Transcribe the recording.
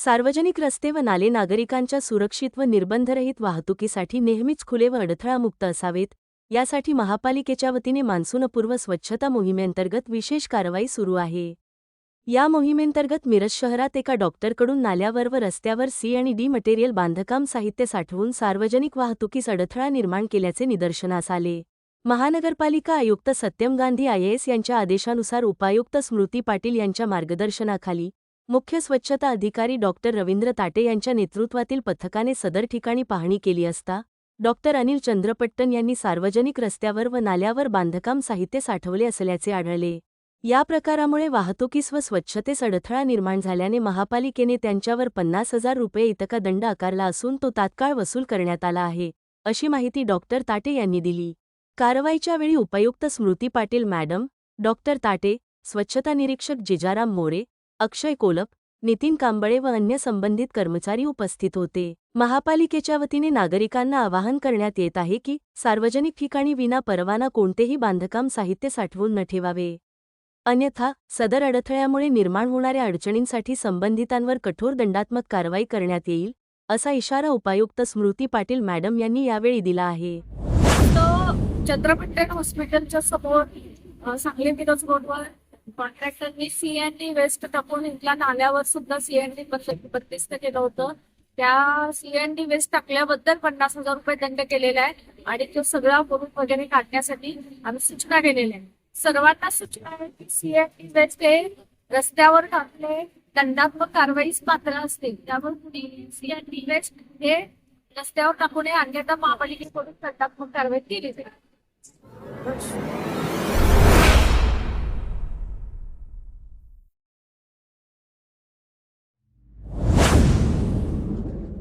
सार्वजनिक रस्ते व नाले नागरिकांच्या सुरक्षित व निर्बंधरहित वाहतुकीसाठी नेहमीच खुले व अडथळामुक्त असावेत यासाठी महापालिकेच्या वतीने मान्सूनपूर्व स्वच्छता मोहिमेअंतर्गत विशेष कारवाई सुरू आहे. या मोहिमेंतर्गत मिरज शहरात एका डॉक्टरकडून नाल्यावर व रस्त्यावर सी आणि डी मटेरियल बांधकाम साहित्य साठवून सार्वजनिक वाहतुकीस अडथळा निर्माण केल्याचे निदर्शनास आले. महानगरपालिका आयुक्त सत्यम गांधी आयएएस यांच्या आदेशानुसार उपायुक्त स्मृती पाटील यांच्या मार्गदर्शनाखाली मुख्य स्वच्छता अधिकारी डॉक्टर रवींद्र ताटे यांच्या नेतृत्वातील पथकाने सदर ठिकाणी पाहणी केली असता डॉक्टर अनिल चंद्रपट्टन यांनी सार्वजनिक रस्त्यावर व नाल्यावर बांधकाम साहित्य साठवले असल्याचे आढळले. या प्रकारामुळे वाहतुकीस व स्वच्छतेस अडथळा निर्माण झाल्याने महापालिकेने त्यांच्यावर पन्नास हजार रुपये इतका दंड आकारला असून तो तात्काळ वसूल करण्यात आला आहे अशी माहिती डॉक्टर ताटे यांनी दिली. कारवाईच्या वेळी उपायुक्त स्मृती पाटील मॅडम डॉक्टर ताटे स्वच्छता निरीक्षक जिजाराम मोरे अक्षय कोलप नितीन कांबळे व अन्य संबंधित कर्मचारी उपस्थित होते. महापालिकेच्या वतीने नागरिकांना आवाहन करण्यात येत आहे की सार्वजनिक ठिकाणी विना परवाना कोणतेही बांधकाम साहित्य साठवून न ठेवावे. अन्यथा सदर अडथळ्यामुळे निर्माण होणाऱ्या अडचणींसाठी संबंधितांवर कठोर दंडात्मक कारवाई करण्यात येईल असा इशारा उपायुक्त स्मृती पाटील मॅडम यांनी यावेळी दिला आहे. चंद्रपट्टण हॉस्पिटलच्या समोर सांगली मिरज रोडवर कॉन्ट्रॅक्टरनी सीएनडी वेस्ट टाकून इथल्या नाल्यावर सुद्धा सीएनडी बंदिस्त केलं होतं. त्या सीएनडी वेस्ट टाकल्याबद्दल पन्नास हजार रुपये दंड केलेला आहे आणि तो सगळा करून वगैरे काढण्यासाठी आम्ही सूचना केलेल्या आहे सर्वांना सूचना आहे की सीएनडी वेस्ट हे रस्त्यावर टाकले दंडात्मक कारवाईच पात्र असते त्यामुळे सीएनडी वेस्ट हे रस्त्यावर टाकू नये अन्यथा महापालिकेकडून दंडात्मक कारवाई केली जाईल.